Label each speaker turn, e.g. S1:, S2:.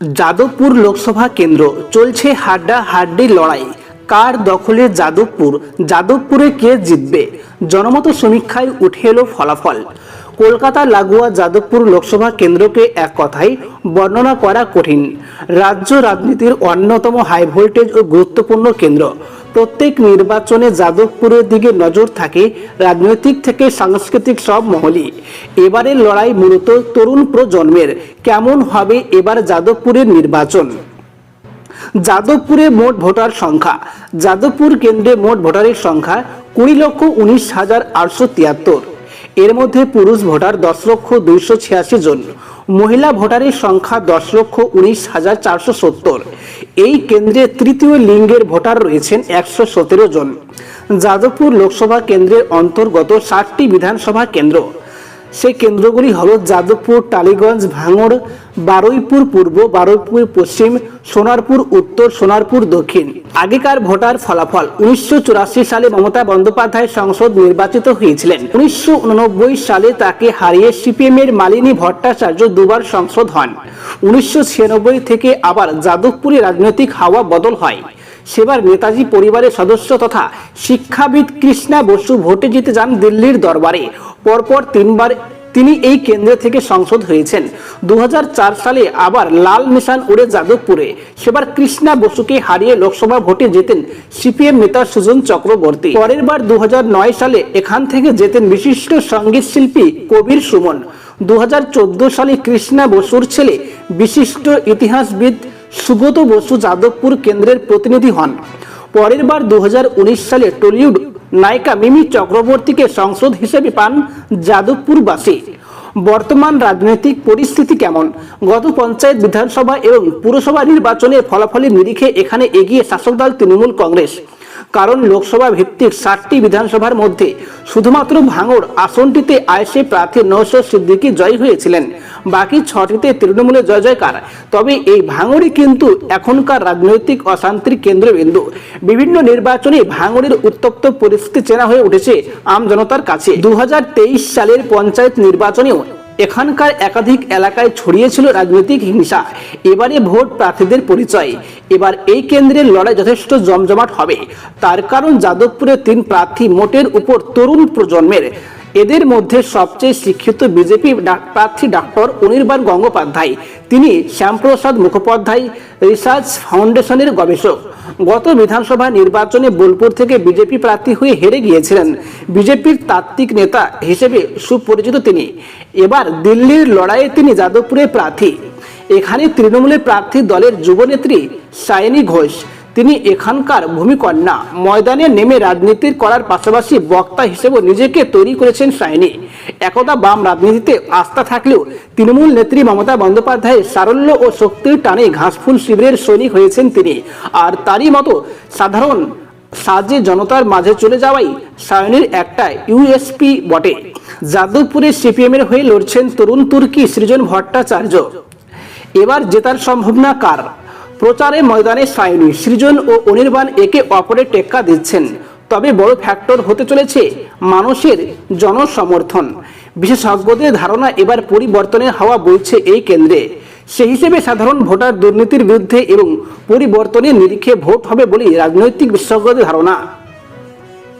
S1: যাদবপুর লোকসভা কেন্দ্র চলছে হাড্ডা হাড্ডি লড়াই। কার দখলে যাদবপুর? যাদবপুরে কে জিতবে? জনমত সমীক্ষায় উঠে এলো ফলাফল। কলকাতা, লাগোয়া, যাদবপুর লোকসভা কেন্দ্রকে এক কথায় বর্ণনা করা কঠিন। রাজ্য রাজনীতির অন্যতম হাই ভোল্টেজ ও গুরুত্বপূর্ণ কেন্দ্র। প্রত্যেক নির্বাচনে যাদবপুরের দিকে নজর থাকে রাজনৈতিক থেকে সাংস্কৃতিক সব মহলই। এবারের লড়াই মূলত তরুণ প্রজন্মের। কেমন হবে এবার যাদবপুরের নির্বাচন? যাদবপুরে মোট ভোটার সংখ্যা। যাদবপুর কেন্দ্রে মোট ভোটারের সংখ্যা কুড়ি লক্ষ উনিশ হাজার আটশো তিয়াত্তর। এর মধ্যে পুরুষ ভোটার দশ লক্ষ দুইশো ছিয়াশি জন, মহিলা ভোটারের সংখ্যা দশ লক্ষ উনিশ হাজার চারশো সত্তর। এই কেন্দ্রে তৃতীয় লিঙ্গের ভোটার রয়েছেন একশো সতেরো জন। যাদবপুর লোকসভা কেন্দ্রের অন্তর্গত ষাটটি বিধানসভা কেন্দ্র সেই কেন্দ্রগুলি হল যাদবপুর, টালিগঞ্জ, ভাঙড়, বারুইপুর পূর্ব, বারুইপুর পশ্চিম, সোনারপুর উত্তর, সোনারপুর দক্ষিণ। আগেকার ভোটার ফলাফল। উনিশশো চুরাশি সালে মমতা বন্দ্যোপাধ্যায় সংসদ নির্বাচিত হয়েছিলেন। উনিশশো সালে তাকে হারিয়ে সিপিএম এর মালিনী ভট্টাচার্য দুবার সংসদ হন। উনিশশো ছিয়ানব্বই থেকে আবার যাদবপুরে রাজনৈতিক হাওয়া বদল হয়। সেবার নেতাজি পরিবারের সদস্য তথা শিক্ষাবিদ কৃষ্ণা বসু ভোটে জিতে যান দিল্লির দরবারে। পরপর তিনবার তিনি এই কেন্দ্র থেকে সংসদ হয়েছেন। দুহাজার চার সালে আবার লাল নিশান উড়ে যাদবপুরে। সেবার কৃষ্ণা বসুকে হারিয়ে লোকসভা ভোটে জেতেন সিপিএম নেতা সুজন চক্রবর্তী। পরের বার দু হাজার নয় সালে এখান থেকে জেতেন বিশিষ্ট সংগীত শিল্পী কবির সুমন। দু হাজার চোদ্দ সালে কৃষ্ণা বসুর ছেলে বিশিষ্ট ইতিহাসবিদ সুগত বসু যাদবপুর কেন্দ্রের প্রতিনিধি হন। পরের বার দু সালে টলিউড নায়িকা মিমি চক্রবর্তীকে সংসদ হিসেবে পান যাদবপুরবাসী। বর্তমান রাজনৈতিক পরিস্থিতি কেমন? গত পঞ্চায়েত বিধানসভা এবং পুরসভা নির্বাচনের ফলাফলের নিরিখে এখানে এগিয়ে শাসক দল তৃণমূল কংগ্রেস। কারণ লোকসভা ভিত্তিক ষাটটি বিধানসভার মধ্যে শুধুমাত্র ভাঙড় আসনটিতে আয়সে প্রার্থী নৌশো সিদ্দিকী জয়ী হয়েছিলেন। বাকি ছটিতে তৃণমূলের জয় জয়কার। তবে এই ভাঙড়ই কিন্তু এখনকার রাজনৈতিক অশান্তির কেন্দ্রবিন্দু। বিভিন্ন নির্বাচনে ভাঙড়ের উত্তপ্ত পরিস্থিতি চেনা হয়ে উঠেছে আম জনতার কাছে। দু হাজার তেইশ সালের পঞ্চায়েত নির্বাচনেও এখানকার একাধিক এলাকায় ছড়িয়েছিল রাজনৈতিক হিংসা। এবারে ভোট প্রার্থীদের পরিচয়। এবার এই কেন্দ্রের লড়াই যথেষ্ট জমজমাট হবে। তার কারণ যাদবপুরের তিন প্রার্থী মোটের উপর তরুণ প্রজন্মের। এদের মধ্যে সবচেয়ে শিক্ষিত বিজেপি প্রার্থী ডক্টর অনির্বাণ গঙ্গোপাধ্যায়। তিনি শ্যামপ্রসাদ মুখোপাধ্যায়, রিসার্চ ফাউন্ডেশনের গবেষক। গত বিধানসভা নির্বাচনে বোলপুর থেকে বিজেপি প্রার্থী হয়ে হেরে গিয়েছিলেন। বিজেপির তাত্ত্বিক নেতা হিসেবে সুপরিচিত তিনি। এবার দিল্লির লড়াইয়ে তিনি যাদবপুরের প্রার্থী। এখানে তৃণমূলের প্রার্থী দলের যুবনেত্রী সায়নী ঘোষ। তিনি এখানকার ভূমিকন্যা ময়দানে নেমে রাজনীতির করার পাশাপাশি বক্তা হিসেবে নিজেকে তৈরি করেছেন সায়নী। একদা বাম রাজনীতিতে আস্থা থাকলেও তৃণমূল নেত্রী মমতা বন্দ্যোপাধ্যায়ের সারল্য ও শক্তির টানে ঘাসফুল শিবিরের সৈনিক হয়েছেন তিনি। আর তারই মতো সাধারণ সাজে জনতার মাঝে চলে যাওয়াই সায়নীর একটা ইউএসপি বটে। যাদবপুরে সিপিএমের হয়ে লড়ছেন তরুণ তুর্কি সৃজন ভট্টাচার্য। এবার জেতার সম্ভাবনা কার? প্রচারে ময়দানে সায়নী, সৃজন ও অনির্বাণ একে অপরে টেক্কা দিচ্ছেন। তবে বড় ফ্যাক্টর হতে চলেছে মানুষের জনসমর্থন। বিশেষজ্ঞদের ধারণা এবার পরিবর্তনের হাওয়া বইছে এই কেন্দ্রে। সেই হিসেবে সাধারণ ভোটার দুর্নীতির বিরুদ্ধে এবং পরিবর্তনের নিরিখে ভোট হবে বলেই রাজনৈতিক বিশেষজ্ঞদের ধারণা।